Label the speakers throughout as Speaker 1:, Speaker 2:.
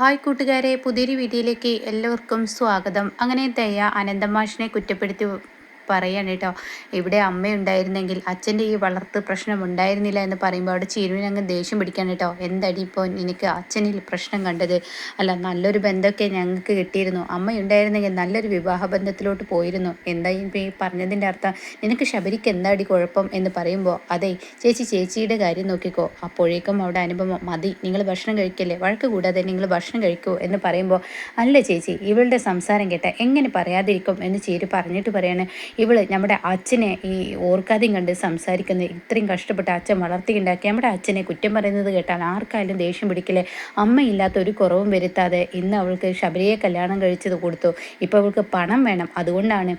Speaker 1: Hi കൂട്ടുകാരെ പുതിയൊരു വീഡിയോയിലേക്ക് എല്ലാവർക്കും സ്വാഗതം. അങ്ങനെ ദയ അനന്തമാഷിനെ കുറ്റപ്പെടുത്തി പറയാണ് കേട്ടോ. ഇവിടെ അമ്മ ഉണ്ടായിരുന്നെങ്കിൽ അച്ഛന്റെ ഈ വളർത്ത് പ്രശ്നം ഉണ്ടായിരുന്നില്ല എന്ന് പറയുമ്പോൾ അവിടെ ചിരുവിന് അങ്ങ് ദേഷ്യം പിടിക്കാൻ കേട്ടോ. എന്തടി ഇപ്പോൾ എനിക്ക് അച്ഛനിൽ പ്രശ്നം കണ്ടത്? അല്ല നല്ലൊരു ബന്ധമൊക്കെ ഞങ്ങൾക്ക് കിട്ടിയിരുന്നു. അമ്മ ഉണ്ടായിരുന്നെങ്കിൽ നല്ലൊരു വിവാഹ ബന്ധത്തിലോട്ട് പോയിരുന്നു. എന്താ ഈ പറഞ്ഞതിന്റെ അർത്ഥം നിനക്ക് ശബരിക്ക് എന്താടി കുഴപ്പം? എന്ന് പറയുമ്പോൾ അതെ ചേച്ചി ചേച്ചിയുടെ കാര്യം നോക്കിക്കോ. അപ്പോഴേക്കും അവിടെ അനുഭവം മതി നിങ്ങൾ ഭക്ഷണം കഴിക്കല്ലേ? വഴക്ക് കൂടാതെ നിങ്ങൾ ഭക്ഷണം കഴിക്കൂ. എന്ന് പറയുമ്പോൾ അല്ല ചേച്ചി ഇവളുടെ സംസാരം കേട്ട എങ്ങനെ പറയാതിരിക്കും? എന്ന് ചേരി പറഞ്ഞിട്ട് പറയാണ്. ഇവൾ നമ്മുടെ അച്ഛനെ ഈ ഓർക്കാതെയും കണ്ട് സംസാരിക്കുന്നത് ഇത്രയും കഷ്ടപ്പെട്ട് അച്ഛൻ വളർത്തിയുണ്ടാക്കി നമ്മുടെ അച്ഛനെ കുറ്റം പറയുന്നത് കേട്ടാൽ ആർക്കായാലും ദേഷ്യം പിടിക്കില്ലേ? അമ്മയില്ലാത്ത ഒരു കുറവും വരുത്താതെ ഇന്ന് അവൾക്ക് ശബരിയെ കല്യാണം കഴിച്ചത് കൊടുത്തു. ഇപ്പോൾ അവൾക്ക് പണം വേണം. അതുകൊണ്ടാണ്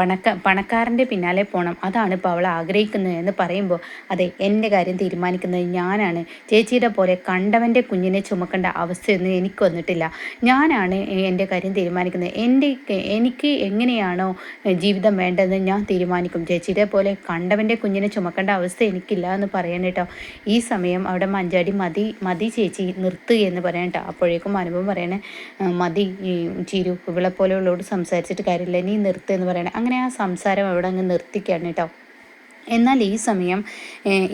Speaker 1: പണക്ക പണക്കാരന്റെ പിന്നാലെ പോകണം അതാണ് ഇപ്പോൾ അവൾ ആഗ്രഹിക്കുന്നത് എന്ന് പറയുമ്പോൾ അതെ എന്റെ കാര്യം തീരുമാനിക്കുന്നത് ഞാനാണ്. ചേച്ചിയുടെ പോലെ കണ്ടവന്റെ കുഞ്ഞിനെ ചുമക്കേണ്ട അവസ്ഥയൊന്നും എനിക്ക് വന്നിട്ടില്ല. ഞാനാണ് എന്റെ കാര്യം തീരുമാനിക്കുന്നത്. എന്റെ എനിക്ക് എങ്ങനെയാണോ ജീവിതം വേണ്ടതെന്ന് ഞാൻ തീരുമാനിക്കും. ചേച്ചിയുടെ പോലെ കണ്ടവന്റെ കുഞ്ഞിനെ ചുമക്കേണ്ട അവസ്ഥ എനിക്കില്ല എന്ന് പറയാൻ കേട്ടോ. ഈ സമയം അവിടെ മഞ്ചാടി മതി മതി ചേച്ചി നിർത്തുക എന്ന് പറയാൻ കേട്ടോ. അപ്പോഴേക്കും അനുഭവം പറയണേ മതി ചിരു ഇവളെ പോലെയുള്ളവരോട് സംസാരിച്ചിട്ട് കാര്യമില്ല നീ നിർത്തുക എന്ന് പറയണേ. അങ്ങനെ ആ സംസാരം അവിടെ അങ്ങ് നിർത്തിക്കാണ് കേട്ടോ. എന്നാൽ ഈ സമയം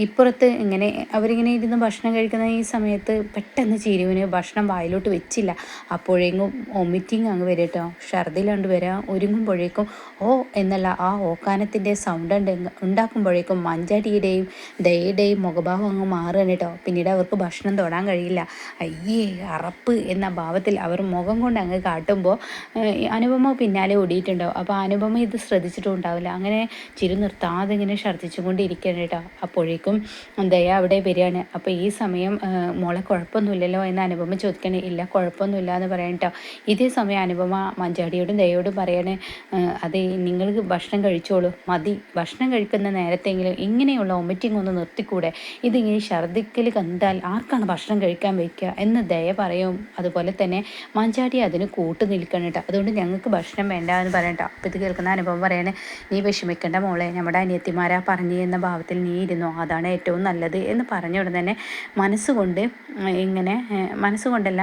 Speaker 1: ഇപ്പുറത്ത് ഇങ്ങനെ അവരിങ്ങനെ ഇരുന്ന് ഭക്ഷണം കഴിക്കുന്ന ഈ സമയത്ത് പെട്ടെന്ന് ചിരുവിന് ഭക്ഷണം വായിലോട്ട് വെച്ചില്ല. അപ്പോഴേക്കും ഒമിറ്റിങ് അങ്ങ് വരും കേട്ടോ. ഛർദിലാണ്ട് വരാം. ഒരുങ്ങുമ്പോഴേക്കും ഓ എന്നല്ല ആ ഓക്കാനത്തിന്റെ സൗണ്ട് ഉണ്ട്. ഉണ്ടാക്കുമ്പോഴേക്കും മഞ്ചാടിയുടെയും ദയുടെയും മുഖഭാവം അങ്ങ് മാറുകയാണ് കേട്ടോ. പിന്നീട് അവർക്ക് ഭക്ഷണം തൊടാൻ കഴിയില്ല. അയ്യേ അറപ്പ് എന്ന ഭാവത്തിൽ അവർ മുഖം കൊണ്ട് അങ്ങ് കാട്ടുമ്പോൾ അനുപമ പിന്നാലെ ഓടിയിട്ടുണ്ടാവും. അപ്പോൾ അനുപമ ഇത് ശ്രദ്ധിച്ചിട്ടും ഉണ്ടാവില്ല അങ്ങനെ ചിരി നിർത്താതെ ഇങ്ങനെ പ്രാർത്ഥിച്ചുകൊണ്ടിരിക്കുകയാണ് കേട്ടോ. അപ്പോഴേക്കും ദയ അവിടെ വരികയാണ്. അപ്പോൾ ഈ സമയം മോളെ കുഴപ്പമൊന്നുമില്ലല്ലോ എന്ന് അനുപമ ചോദിക്കണേ ഇല്ല കുഴപ്പമൊന്നുമില്ല എന്ന് പറയാൻ കേട്ടോ. ഇതേ സമയം അനുപമ മഞ്ചാടിയോടും ദയോടും പറയണേ അതെ നിങ്ങൾ ഭക്ഷണം കഴിച്ചോളൂ. മതി. ഭക്ഷണം കഴിക്കുന്ന നേരത്തെങ്കിലും ഇങ്ങനെയുള്ള ഒമിറ്റിംഗ് ഒന്ന് നിർത്തിക്കൂടെ? ഇതിങ്ങനെ ഛർദ്ദിക്കൽ കണ്ടാൽ ആർക്കാണ് ഭക്ഷണം കഴിക്കാൻ വയ്ക്കുക എന്ന് ദയ പറയും. അതുപോലെ തന്നെ മഞ്ചാടി അതിന് കൂട്ടു നിൽക്കണം കേട്ടോ. അതുകൊണ്ട് ഞങ്ങൾക്ക് ഭക്ഷണം വേണ്ട എന്ന് പറയട്ടോ അപ്പോൾ ഇത് കേൾക്കുന്ന അനുഭവം പറയണേ നീ വിഷമിക്കേണ്ട മോളെ. നമ്മുടെ അനിയത്തിമാരാ. പറഞ്ഞു എന്ന ഭാവത്തിൽ നീ ഇരുന്നോ? അതാണ് ഏറ്റവും നല്ലത് എന്ന് പറഞ്ഞ ഉടൻ തന്നെ മനസ്സുകൊണ്ട് ഇങ്ങനെ മനസ്സുകൊണ്ടല്ല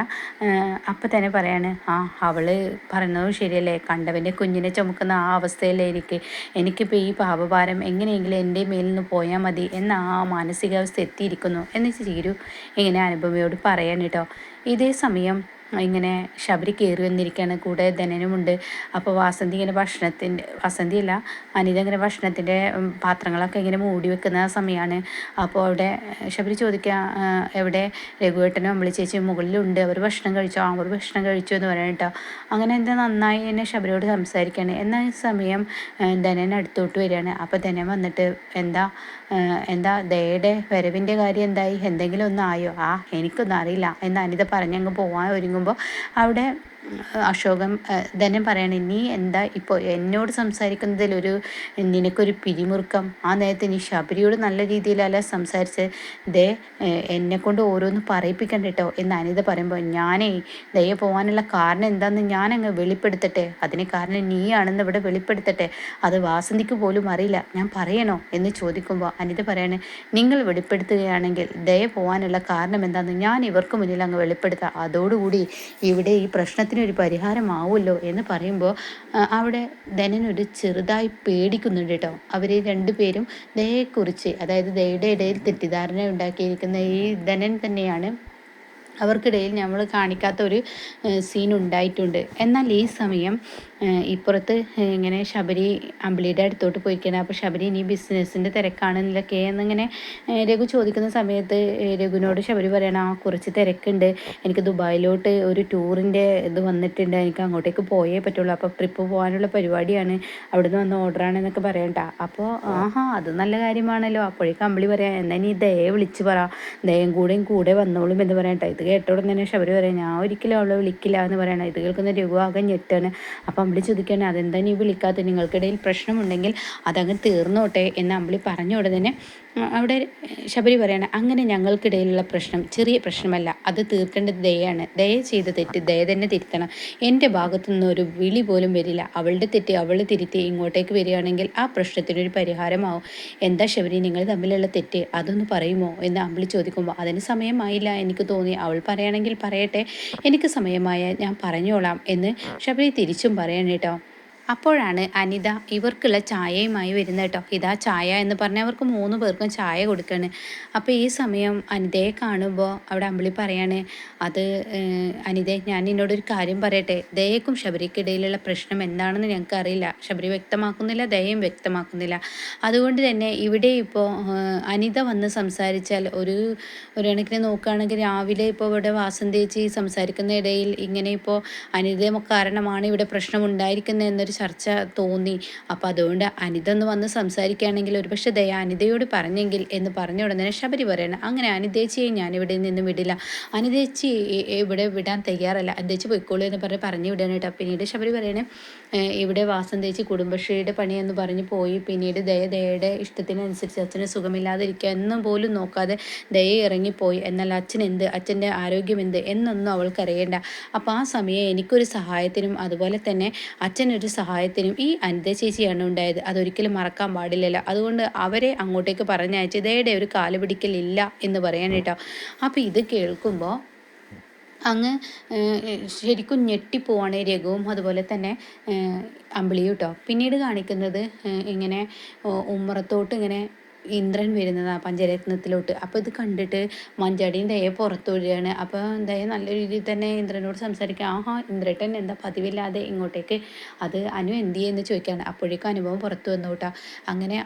Speaker 1: അപ്പം തന്നെ പറയാണ് ആ അവൾ പറയുന്നതും ശരിയല്ലേ? കണ്ടവന്റെ കുഞ്ഞിനെ ചുമക്കുന്ന ആ അവസ്ഥയിലേ എനിക്ക്? എനിക്കിപ്പോൾ ഈ പാപഭാരം എങ്ങനെയെങ്കിലും എന്റെ മേലിൽ നിന്ന് പോയാൽ മതി എന്ന ആ മാനസികാവസ്ഥ എത്തിയിരിക്കുന്നു. എന്ന് ചീരു ഇങ്ങനെ അനുഭവയോട് പറയാൻ കേട്ടോ. ഇതേ സമയം ഇങ്ങനെ ശബരി കയറി വന്നിരിക്കുകയാണ് കൂടെ ധനനുമുണ്ട്. അപ്പോൾ വാസന്തി ഇങ്ങനെ ഭക്ഷണത്തിന്റെ വാസന്തിയല്ല അനിത ഇങ്ങനെ ഭക്ഷണത്തിന്റെ പാത്രങ്ങളൊക്കെ ഇങ്ങനെ മൂടി വെക്കുന്ന സമയമാണ് അപ്പോൾ അവിടെ ശബരി ചോദിക്കുക എവിടെ? രഘുവേട്ടനും അമ്പിളി ചേച്ചി മുകളിലുണ്ട്. അവർ ഭക്ഷണം കഴിച്ചോ? അവർ ഭക്ഷണം കഴിച്ചോ എന്ന് പറയാൻ കേട്ടോ അങ്ങനെ എന്താ നന്നായി എന്നെ ശബരിയോട് സംസാരിക്കുകയാണ് എന്നാൽ സമയം ധനൻ അടുത്തോട്ട് വരികയാണ്. അപ്പോൾ ധനൻ വന്നിട്ട് എന്താ എന്താ ദയയുടെ വരവിന്റെ കാര്യം എന്തായി? എന്തെങ്കിലും ഒന്നും ആയോ? ആ എനിക്കൊന്നും അറിയില്ല. എന്ന് അനിത പറഞ്ഞങ്ങ് പോകാൻ ഒരുങ്ങുമ്പോൾ അവിടെ അശോകൻ തന്നെ പറയണേ നീ എന്താ ഇപ്പോൾ എന്നോട് സംസാരിക്കുന്നതിൽ ഒരു നിനക്കൊരു പിരിമുറുക്കം? ആ നേരത്തെ നീ ശബരിയോട് നല്ല രീതിയിലല്ല സംസാരിച്ച് ദേ എന്നെ കൊണ്ട് ഓരോന്ന് പറയിപ്പിക്കണ്ട കേട്ടോ എന്ന് അനിത പറയുമ്പോൾ ഞാനേ ദയ പോകാനുള്ള കാരണം എന്താണെന്ന് ഞാനങ്ങ് വെളിപ്പെടുത്തട്ടെ. അതിന് കാരണം നീയാണെന്ന് ഇവിടെ വെളിപ്പെടുത്തട്ടെ. അത് വാസന്തിക്ക് പോലും അറിയില്ല. ഞാൻ പറയണോ? എന്ന് ചോദിക്കുമ്പോൾ അനിത പറയണേ നിങ്ങൾ വെളിപ്പെടുത്തുകയാണെങ്കിൽ ദയ പോകാനുള്ള കാരണം എന്താണെന്ന് ഞാൻ ഇവർക്ക് മുന്നിൽ അങ്ങ് വെളിപ്പെടുത്താം. അതോടുകൂടി ഇവിടെ ഈ പ്രശ്നത്തിൽ ഒരു പരിഹാരമാവുമല്ലോ എന്ന് പറയുമ്പോൾ അവിടെ ധനനൊരു ചെറുതായി പേടിക്കുന്നുണ്ട് കേട്ടോ അവർ രണ്ടുപേരും ദയയെക്കുറിച്ച് അതായത് ദയയുടെ ഇടയിൽ തെറ്റിദ്ധാരണ ഉണ്ടാക്കിയിരിക്കുന്ന ഈ ധനൻ തന്നെയാണ് അവർക്കിടയിൽ നമ്മൾ കാണിക്കാത്ത ഒരു സീൻ ഉണ്ടായിട്ടുണ്ട്. എന്നാൽ ഈ സമയം ഇപ്പുറത്ത് ഇങ്ങനെ ശബരി അമ്പിളിയുടെ അടുത്തോട്ട് പോയിക്കണം. അപ്പോൾ ശബരി ഇനി ബിസിനസ്സിന്റെ തിരക്കാണെന്നൊക്കെ എന്നിങ്ങനെ രഘു ചോദിക്കുന്ന സമയത്ത് രഘുവിനോട് ശബരി പറയണം ആ കുറച്ച് തിരക്കുണ്ട്. എനിക്ക് ദുബായിലോട്ട് ഒരു ടൂറിന്റെ ഇത് വന്നിട്ടുണ്ട്. എനിക്ക് അങ്ങോട്ടേക്ക് പോയേ പറ്റുള്ളൂ. അപ്പോൾ ട്രിപ്പ് പോകാനുള്ള പരിപാടിയാണ്. അവിടുന്ന് വന്ന ഓർഡറാണെന്നൊക്കെ പറയണ്ട അപ്പോൾ ആഹാ അത് നല്ല കാര്യമാണല്ലോ. അപ്പോഴേക്കും അമ്പിളി പറയാം എന്നാൽ നീ ദയെ വിളിച്ച് പറ. ദയം കൂടെയും കൂടെ വന്നോളും എന്ന് പറയണ്ട ഇത് കേട്ടോടെ തന്നെ ശബരി പറയാം ഞാൻ ഒരിക്കലും അവളെ വിളിക്കില്ല എന്ന് പറയണം ഇത് കേൾക്കുന്ന രഘു ആകെ ഞെട്ടാണ്. അപ്പം അമ്പിളി ചോദിക്കുകയാണ് അതെന്താ നീ വിളിക്കാത്ത? നിങ്ങൾക്കിടയിൽ പ്രശ്നമുണ്ടെങ്കിൽ അതങ്ങ് തീർന്നോട്ടെ? എന്ന് അമ്പിളി പറഞ്ഞ ഉടനെ അവിടെ ശബരി പറയാണ് അങ്ങനെ ഞങ്ങൾക്കിടയിലുള്ള പ്രശ്നം ചെറിയ പ്രശ്നമല്ല. അത് തീർക്കേണ്ടത് ദയാണ് ദയ ചെയ്ത് തെറ്റ് ദയ തന്നെ തിരുത്തണം. എന്റെ ഭാഗത്തു നിന്ന് ഒരു വിളി പോലും വരില്ല. അവളുടെ തെറ്റ് അവൾ തിരുത്തി ഇങ്ങോട്ടേക്ക് വരികയാണെങ്കിൽ ആ പ്രശ്നത്തിനൊരു പരിഹാരമാവും. എന്താ ശബരി നിങ്ങൾ തമ്മിലുള്ള തെറ്റ് അതൊന്ന് പറയുമോ? എന്ന് അമ്പിളി ചോദിക്കുമ്പോൾ അതിന് സമയമായില്ല എനിക്ക് തോന്നി. അവൾ പറയുകയാണെങ്കിൽ പറയട്ടെ എനിക്ക് സമയമായ ഞാൻ പറഞ്ഞോളാം എന്ന് ശബരി തിരിച്ചും പറയണം അപ്പോഴാണ് അനിത ഇവർക്കുള്ള ചായയുമായി വരുന്നത് കേട്ടോ. ഇതാ ചായ എന്ന് പറഞ്ഞാൽ അവർക്ക് മൂന്ന് പേർക്കും ചായ കൊടുക്കുകയാണ് അപ്പോൾ ഈ സമയം അനിതയെ കാണുമ്പോൾ അവിടെ അമ്പിളി പറയാണ് അത് അനിത ഞാൻ നിന്നോടൊരു കാര്യം പറയട്ടെ. ദയക്കും ശബരിക്കിടയിലുള്ള പ്രശ്നം എന്താണെന്ന് ഞങ്ങൾക്ക് അറിയില്ല ശബരി വ്യക്തമാക്കുന്നില്ല ദയയും വ്യക്തമാക്കുന്നില്ല. അതുകൊണ്ട് തന്നെ ഇവിടെ ഇപ്പോൾ അനിത വന്ന് സംസാരിച്ചാൽ ഒരു ഒരു കണക്കിന് നോക്കുകയാണെങ്കിൽ രാവിലെ ഇപ്പോൾ ഇവിടെ വാസന്തേച്ചി സംസാരിക്കുന്ന ഇടയിൽ ഇങ്ങനെ ഇപ്പോൾ അനിത കാരണമാണ് ഇവിടെ പ്രശ്നം ഉണ്ടായിരിക്കുന്നത് എന്നൊരു ചർച്ച തോന്നി. അപ്പോൾ അതുകൊണ്ട് അനിത ഒന്ന് വന്ന് സംസാരിക്കുകയാണെങ്കിൽ ഒരുപക്ഷെ ദയ അനിതയോട് പറഞ്ഞെങ്കിൽ എന്ന് പറഞ്ഞ ഉടനെ ശബരി പറയണം. അങ്ങനെ അനിതേച്ചിയെ ഞാൻ ഇവിടെ നിന്ന് വിടില്ല. അനിതേച്ചി ഇവിടെ വിടാൻ തയ്യാറല്ല. അനിതേച്ചി പോയിക്കോളൂ എന്ന് പറഞ്ഞ് പറഞ്ഞു വിടാനായിട്ട് പിന്നീട് ശബരി പറയണേ ഇവിടെ വാസം വാസന്തേച്ചി കുടുംബശ്രീയുടെ പണിയെന്ന് പറഞ്ഞ് പോയി. പിന്നീട് ദയ ദയയുടെ ഇഷ്ടത്തിനനുസരിച്ച് അച്ഛന് സുഖമില്ലാതിരിക്കുക എന്നും പോലും നോക്കാതെ ദയ ഇറങ്ങിപ്പോയി. എന്നാൽ അച്ഛൻ എന്ത് അച്ഛന്റെ ആരോഗ്യം എന്ത് എന്നൊന്നും അവൾക്കറിയേണ്ട. അപ്പോൾ ആ സമയം എനിക്കൊരു സഹായത്തിനും അതുപോലെ തന്നെ അച്ഛനൊരു സഹായത്തിനും ഈ അനിത ചേച്ചിയാണ് ഉണ്ടായത്. അതൊരിക്കലും മറക്കാൻ പാടില്ലല്ലോ. അതുകൊണ്ട് അവരെ അങ്ങോട്ടേക്ക് പറഞ്ഞയച്ച് ഇതേടെ ഒരു കാൽ പിടിക്കലില്ല എന്ന് പറയാൻ കേട്ടോ. അപ്പോൾ ഇത് കേൾക്കുമ്പോൾ അങ്ങ് ശരിക്കും ഞെട്ടിപ്പോവാണ് രഘുവും അതുപോലെ തന്നെ അമ്പിളിയും കേട്ടോ. പിന്നീട് കാണിക്കുന്നത് ഇങ്ങനെ ഉമ്മറത്തോട്ട് ഇങ്ങനെ ഇന്ദ്രൻ വരുന്നതാണ് പഞ്ചരത്നത്തിലോട്ട്. അപ്പോൾ ഇത് കണ്ടിട്ട് മഞ്ചാടിയും ദയ പുറത്തു വരികയാണ് അപ്പോൾ ദയ നല്ല രീതിയിൽ തന്നെ ഇന്ദ്രനോട് സംസാരിക്കുക. ആഹാ ഇന്ദ്രട്ടൻ എന്താ പതിവില്ലാതെ ഇങ്ങോട്ടേക്ക്? അത് അനു എന്ത് ചെയ്യുമെന്ന് ചോദിക്കുകയാണ്. അപ്പോഴേക്കും അനുഭവം പുറത്തു വന്നു കേട്ടാ. അങ്ങനെ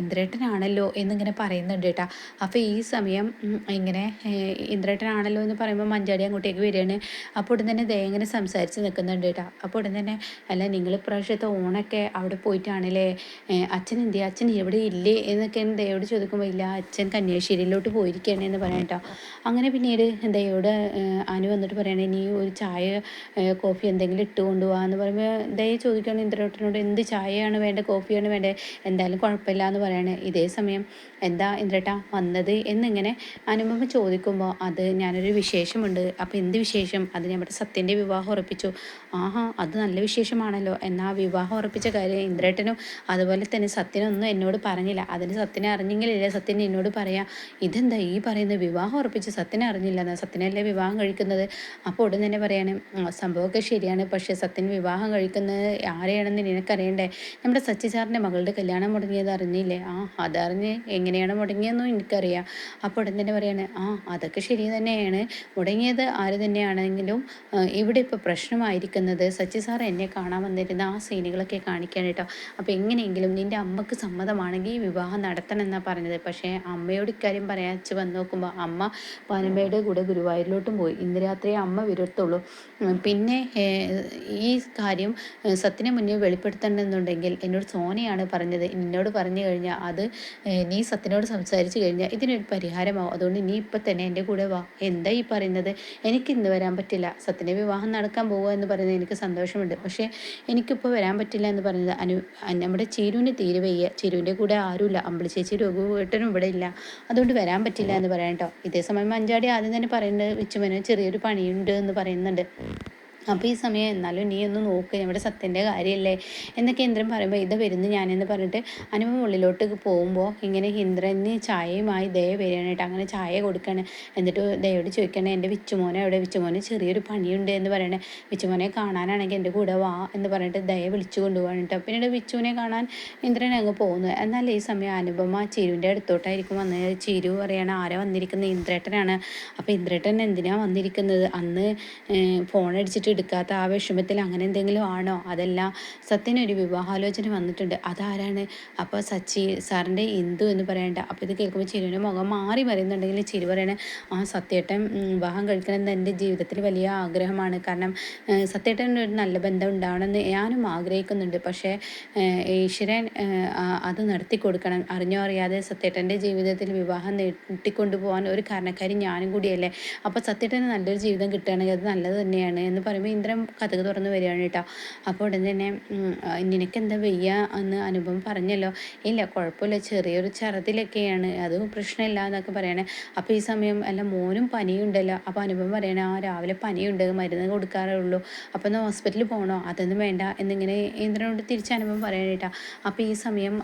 Speaker 1: ഇന്ദ്രേട്ടനാണല്ലോ എന്നിങ്ങനെ പറയുന്നുണ്ട് കേട്ടാ. അപ്പോൾ ഈ സമയം ഇങ്ങനെ ഇന്ദ്രേട്ടനാണല്ലോ എന്ന് പറയുമ്പോൾ മഞ്ചാടി അങ്ങോട്ടേക്ക് വരികയാണ്. അപ്പോൾ ഉടൻ തന്നെ ദയ ഇങ്ങനെ സംസാരിച്ച് നിൽക്കുന്നുണ്ട് കേട്ടാ. അപ്പോൾ ഉടൻ തന്നെ അല്ല നിങ്ങൾ ഇപ്രാവശ്യത്തെ ഓണൊക്കെ അവിടെ പോയിട്ടാണല്ലേ? അച്ഛൻ എന്ത് അച്ഛൻ എവിടെ ഇല്ലേ? എന്നൊക്കെ ദയോട് ചോദിക്കുമ്പോൾ ഇല്ല അച്ഛൻ കന്യാശ്ശേരിയിലോട്ട് പോയിരിക്കുകയാണ് എന്ന് പറയാം കേട്ടോ. അങ്ങനെ പിന്നീട് ദയോട് അനു വന്നിട്ട് പറയണേ നീ ഒരു ചായ കോഫി എന്തെങ്കിലും ഇട്ട് കൊണ്ടുപോകാന്ന് പറയുമ്പോൾ ദയ ചോദിക്കുകയാണ് ഇന്ദ്രേട്ടനോട് എന്ത് ചായയാണ് വേണ്ടത് കോഫിയാണ് വേണ്ടത് എന്തായാലും കുഴപ്പമില്ല എന്ന് പറയണേ. ഇതേ സമയം എന്താ ഇന്ദ്രേട്ട വന്നത് എന്നിങ്ങനെ അനുപമ ചോദിക്കുമ്പോൾ അത് ഞാനൊരു വിശേഷമുണ്ട്. അപ്പോൾ എന്ത് വിശേഷം? അത് നമ്മുടെ സത്യന്റെ വിവാഹം ഉറപ്പിച്ചു. ആഹാ അത് നല്ല വിശേഷമാണല്ലോ. എന്നാൽ വിവാഹം ഉറപ്പിച്ച കാര്യം ഇന്ദ്രേട്ടനും അതുപോലെ തന്നെ സത്യനൊന്നും എന്നോട് പറഞ്ഞില്ല. അതിന് സത്യനെ അറിഞ്ഞെങ്കിലല്ലേ സത്യൻ എന്നോട് പറയാം. ഇതെന്താ ഈ പറയുന്നത്? വിവാഹം ഉറപ്പിച്ച് സത്യനെ അറിഞ്ഞില്ല. എന്നാൽ സത്യനല്ലേ വിവാഹം കഴിക്കുന്നത്? അപ്പോൾ ഉടൻ തന്നെ പറയാണ് സംഭവമൊക്കെ ശരിയാണ്. പക്ഷേ സത്യൻ വിവാഹം കഴിക്കുന്നത് ആരെയാണെന്ന് നിനക്കറിയണ്ടേ? നമ്മുടെ സച്ചി സാറിന്റെ മകളുടെ കല്യാണം മുടങ്ങിയത് അറിഞ്ഞില്ലേ? ആ അതറിഞ്ഞ് എങ്ങനെയാണ് മുടങ്ങിയെന്നും എനിക്കറിയാം. അപ്പോൾ ഉടൻ തന്നെ പറയാണ് ആ അതൊക്കെ ശരി തന്നെയാണ്. മുടങ്ങിയത് ആര് തന്നെയാണെങ്കിലും ഇവിടെ ഇപ്പോൾ പ്രശ്നമായിരിക്കുന്നത് സച്ചി സാർ എന്നെ കാണാൻ വന്നിരുന്ന ആ സീനുകളൊക്കെ കാണിക്കാൻ കേട്ടോ അപ്പോൾ എങ്ങനെയെങ്കിലും നിന്റെ അമ്മയ്ക്ക് സമ്മതമാണെങ്കിൽ ഈ വിവാഹം നടത്തണം എന്നാണ് പറഞ്ഞത്. പക്ഷേ അമ്മയോട് ഇക്കാര്യം പറയാച്ച് വന്ന് നോക്കുമ്പോൾ അമ്മ പാനമ്പയുടെ കൂടെ ഗുരുവായൂരിലോട്ടും പോയി. ഇന്ന് രാത്രി അമ്മ വിരത്തുള്ളൂ പിന്നെ ഈ കാര്യം സത്യനെ മുന്നേ വെളിപ്പെടുത്തണമെന്നുണ്ടെങ്കിൽ എന്നോട് സോനയാണ് പറഞ്ഞത്. എന്നോട് പറഞ്ഞു കഴിഞ്ഞാൽ അത് നീ സത്യനോട് സംസാരിച്ചു കഴിഞ്ഞാൽ ഇതിനൊരു പരിഹാരമാവും. അതുകൊണ്ട് നീ ഇപ്പം തന്നെ എന്റെ കൂടെ വാ. എന്താ ഈ പറയുന്നത്? എനിക്ക് ഇന്ന് വരാൻ പറ്റില്ല. സത്യനെ വിവാഹം നടക്കാൻ പോകുക എന്ന് പറയുന്നത് എനിക്ക് സന്തോഷമുണ്ട്. പക്ഷേ എനിക്കിപ്പോൾ വരാൻ പറ്റില്ല എന്ന് പറയുന്നത് അനു നമ്മുടെ ചേരുവിന് തീരെ വയ്യ. ചേരുവിന്റെ കൂടെ ആരുമില്ല. അമ്പിളി ചേച്ചി രഘുവേട്ടനും ഇവിടെ ഇല്ല. അതുകൊണ്ട് വരാൻ പറ്റില്ല എന്ന് പറയാം കേട്ടോ. ഇതേ സമയം മഞ്ചാടി ആദ്യം തന്നെ പറയുന്നത് വിച്ചുമന് ചെറിയൊരു പണിയുണ്ട് എന്ന് പറയുന്നുണ്ട്. അപ്പോൾ ഈ സമയം എന്നാലും നീ ഒന്ന് നോക്ക് നമ്മുടെ സത്യന്റെ കാര്യമല്ലേ എന്നൊക്കെ ഇന്ദ്രൻ പറയുമ്പോൾ ഇത് വരുന്നു ഞാനെന്ന് പറഞ്ഞിട്ട് അനുമ ഉള്ളിലോട്ട് പോകുമ്പോൾ ഇങ്ങനെ ഇന്ദ്രന് ചായയുമായി ദയ വരികയാണിട്ട് അങ്ങനെ ചായ കൊടുക്കുകയാണ് എന്നിട്ട് ദയോട് ചോദിക്കണേ എന്റെ വിച്ചുമോനെ അവിടെ വിച്ചുമോനെ ചെറിയൊരു പണിയുണ്ട് എന്ന് പറയണേ. വിച്ചുമോനെ കാണാനാണെങ്കിൽ എന്റെ കൂടെ വാ എന്ന് പറഞ്ഞിട്ട് ദയ വിളിച്ചു കൊണ്ടുപോകണം കേട്ടോ പിന്നീട് വിച്ചുവിനെ കാണാൻ ഇന്ദ്രൻ അങ്ങ് പോകുന്നു. എന്നാൽ ഈ സമയം അനുപമ ചിരുവിന്റെ അടുത്തോട്ടായിരിക്കും വന്ന്. ചിരു പറയാണ് ആരാ വന്നിരിക്കുന്നത്? ഇന്ദ്രേട്ടനാണ്. അപ്പോൾ ഇന്ദ്രേട്ടൻ എന്തിനാണ് വന്നിരിക്കുന്നത്? അന്ന് ഫോൺ അടിച്ചിട്ട് എടുക്കാത്ത ആ വിഷമത്തിൽ അങ്ങനെ എന്തെങ്കിലും ആണോ? അതല്ല സത്യനൊരു വിവാഹാലോചന വന്നിട്ടുണ്ട്. അതാരാണ്? അപ്പോൾ സച്ചി സാറിന്റെ എന്തു എന്ന് പറയണ്ട. അപ്പോൾ ഇത് കേൾക്കുമ്പോൾ ചിരുവിന്റെ മുഖം മാറി വരുന്നുണ്ടെങ്കിൽ ചിരി പറയണേ ആ സത്യേട്ടൻ വിവാഹം കഴിക്കണമെന്ന് എന്റെ ജീവിതത്തിൽ വലിയ ആഗ്രഹമാണ്. കാരണം സത്യേട്ടൻ ഒരു നല്ല ബന്ധം ഉണ്ടാവണമെന്ന് ഞാനും ആഗ്രഹിക്കുന്നുണ്ട്. പക്ഷേ ഈശ്വരൻ അത് നടത്തി കൊടുക്കണം. അറിഞ്ഞോ അറിയാതെ സത്യേട്ടന്റെ ജീവിതത്തിൽ വിവാഹം നീട്ടിക്കൊണ്ടു പോകാൻ ഒരു കാരണക്കാരി ഞാനും കൂടിയല്ലേ? അപ്പോൾ സത്യേട്ടന് നല്ലൊരു ജീവിതം കിട്ടുകയാണെങ്കിൽ അത് നല്ലത് തന്നെയാണ് എന്ന് പറയുമ്പോൾ പറയുമ്പോൾ ഇന്ദ്രൻ കഥക് തുറന്ന് വരികയാണ് കേട്ടോ. അപ്പോൾ ഉടൻ തന്നെ നിനക്കെന്താ വയ്യ എന്ന് അനുഭവം പറഞ്ഞല്ലോ. ഇല്ല കുഴപ്പമില്ല ചെറിയൊരു ഛർദിലൊക്കെയാണ് അത് പ്രശ്നമില്ല എന്നൊക്കെ പറയണേ. അപ്പോൾ ഈ സമയം അല്ല മോനും പനിയുണ്ടല്ലോ. അപ്പോൾ അനുഭവം പറയണേ ആ രാവിലെ പനിയുണ്ട് മരുന്ന് കൊടുക്കാറേ ഉള്ളൂ അപ്പോൾ ഒന്ന് ഹോസ്പിറ്റലിൽ പോകണോ അതൊന്നും വേണ്ട എന്നിങ്ങനെ ഇന്ദ്രനോട് തിരിച്ച് അനുഭവം പറയണ കേട്ടോ. അപ്പോൾ ഈ സമയം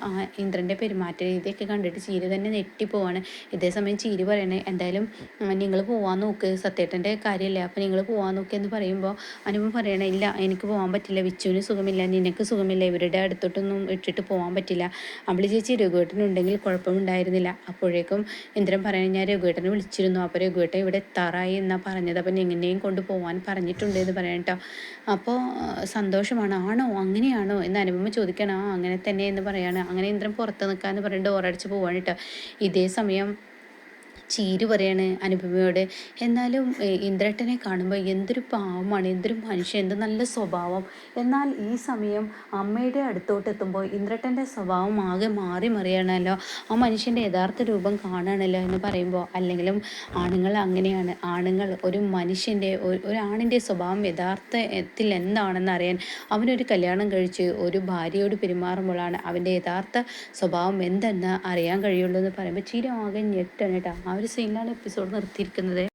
Speaker 1: ഇന്ദ്രന്റെ പെരുമാറ്റ രീതിയൊക്കെ കണ്ടിട്ട് ചീര തന്നെ ഞെട്ടിപ്പോവാണ് ഇതേ സമയം ചീരി പറയണേ എന്തായാലും നിങ്ങൾ പോവാൻ നോക്ക്. സത്യേട്ടന്റെ കാര്യമല്ലേ അപ്പോൾ നിങ്ങൾ പോവാൻ നോക്കിയെന്ന് പറയുമ്പോൾ അനുഭവം പറയണേ ഇല്ല എനിക്ക് പോകാൻ പറ്റില്ല വിച്ചുവിന് സുഖമില്ല നിനക്ക് സുഖമില്ല ഇവരുടെ അടുത്തോട്ടൊന്നും ഇട്ടിട്ട് പോകാൻ പറ്റില്ല. അമ്പിളി ചേച്ചി രഘുവേട്ടനുണ്ടെങ്കിൽ കുഴപ്പമുണ്ടായിരുന്നില്ല. അപ്പോഴേക്കും ഇന്ദ്രൻ പറയാൻ ഞാൻ രഘുവേട്ടനെ വിളിച്ചിരുന്നു. അപ്പോൾ രഘുവേട്ടൻ ഇവിടെ എത്താറായി എന്നാണ് പറഞ്ഞത്. അപ്പം എങ്ങനെയും കൊണ്ട് പോകാൻ പറഞ്ഞിട്ടുണ്ട് എന്ന് പറയാം കേട്ടോ അപ്പോൾ സന്തോഷമാണ്. ആണോ? അങ്ങനെയാണോ? എന്ന് അനുപമ ചോദിക്കണം അങ്ങനെ തന്നെ എന്ന് പറയാണ്. അങ്ങനെ ഇന്ദ്രൻ പുറത്ത് നിൽക്കാന്ന് പറഞ്ഞിട്ട് ഡോറടിച്ച് പോവാണ് കേട്ടോ ഇതേ സമയം ചീരു പറയാണ് അനുപമയോട്. എന്നാലും ഇന്ദ്രട്ടനെ കാണുമ്പോൾ എന്തൊരു പാവമാണ് എന്തൊരു മനുഷ്യൻ എന്ത് നല്ല സ്വഭാവം. എന്നാൽ ഈ സമയം അമ്മയുടെ അടുത്തോട്ട് എത്തുമ്പോൾ ഇന്ദ്രട്ടന്റെ സ്വഭാവം ആകെ മാറി മറിയണമല്ലോ ആ മനുഷ്യന്റെ യഥാർത്ഥ രൂപം കാണുകയാണല്ലോ എന്ന് പറയുമ്പോൾ അല്ലെങ്കിലും ആണുങ്ങൾ അങ്ങനെയാണ്. ആണുങ്ങൾ ഒരു മനുഷ്യന്റെ ഒരു ആണിന്റെ സ്വഭാവം യഥാർത്ഥത്തിൽ എന്താണെന്ന് അറിയാൻ അവനൊരു കല്യാണം കഴിച്ച് ഒരു ഭാര്യയോട് പെരുമാറുമ്പോഴാണ് അവന്റെ യഥാർത്ഥ സ്വഭാവം എന്തെന്ന് അറിയാൻ കഴിയുള്ളൂ എന്ന് പറയുമ്പോൾ ചിരമാകെ ഞെട്ടാണ് കേട്ടോ. ആ ഒരു സീനിലാണ് എപ്പിസോഡ് നിർത്തിയിരിക്കുന്നത്.